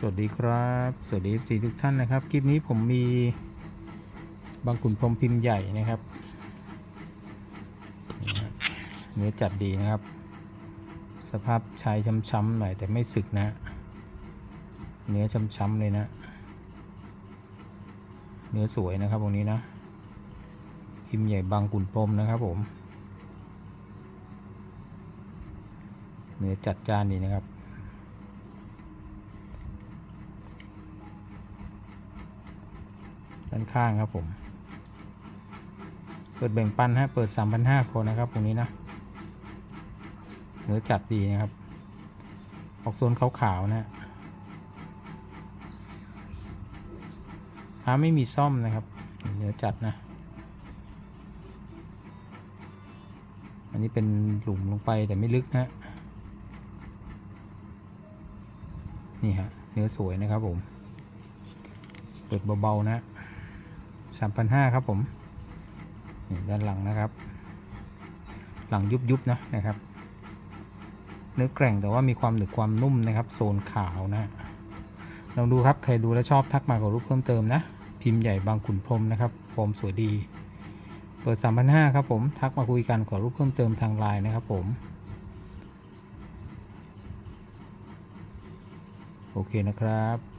สวัสดีครับ สวัสดีสีทุกท่านนะครับ คลิปนี้ผมมีบางขุนพรมพิมพ์ใหญ่นะครับเนื้อจัดดีนะครับ สภาพชายช้ำๆหน่อยแต่ไม่สึกนะ เนื้อช้ำๆเลยนะ เนื้อสวยนะครับตรงนี้นะ พิมพ์ใหญ่บางขุนพรมนะครับผม เนื้อจัดจานดีนะครับ ด้านข้างครับผม เปิดแบ่งปันฮะเปิด 3,500คนนะครับตรงนี้นะเนื้อจัดดีนะครับ ออกโซนขาวๆนะหาไม่มีซ่อมนะครับเนื้อจัดนะ อันนี้เป็นหลุมลงไปแต่ไม่ลึกนะนี่ฮะเนื้อสวยนะครับผม เปิดเบา ๆ นะ สามพันห้าครับผมด้านหลังนะครับ หลังยุบๆนะนะครับ เนื้อแกร่งแต่ว่ามีความหนึบความนุ่มนะครับ โซนขาวนะลองดูครับใครดูแล้วชอบทักมาขอรูปเพิ่มเติมนะ พิมพ์ใหญ่บางขุนพรมนะครับโฟมสวยดี เปิด 3,500ครับผมทักมาคุยกันขอรูปเพิ่มเติมทางไลน์นะครับผมโอเคนะครับ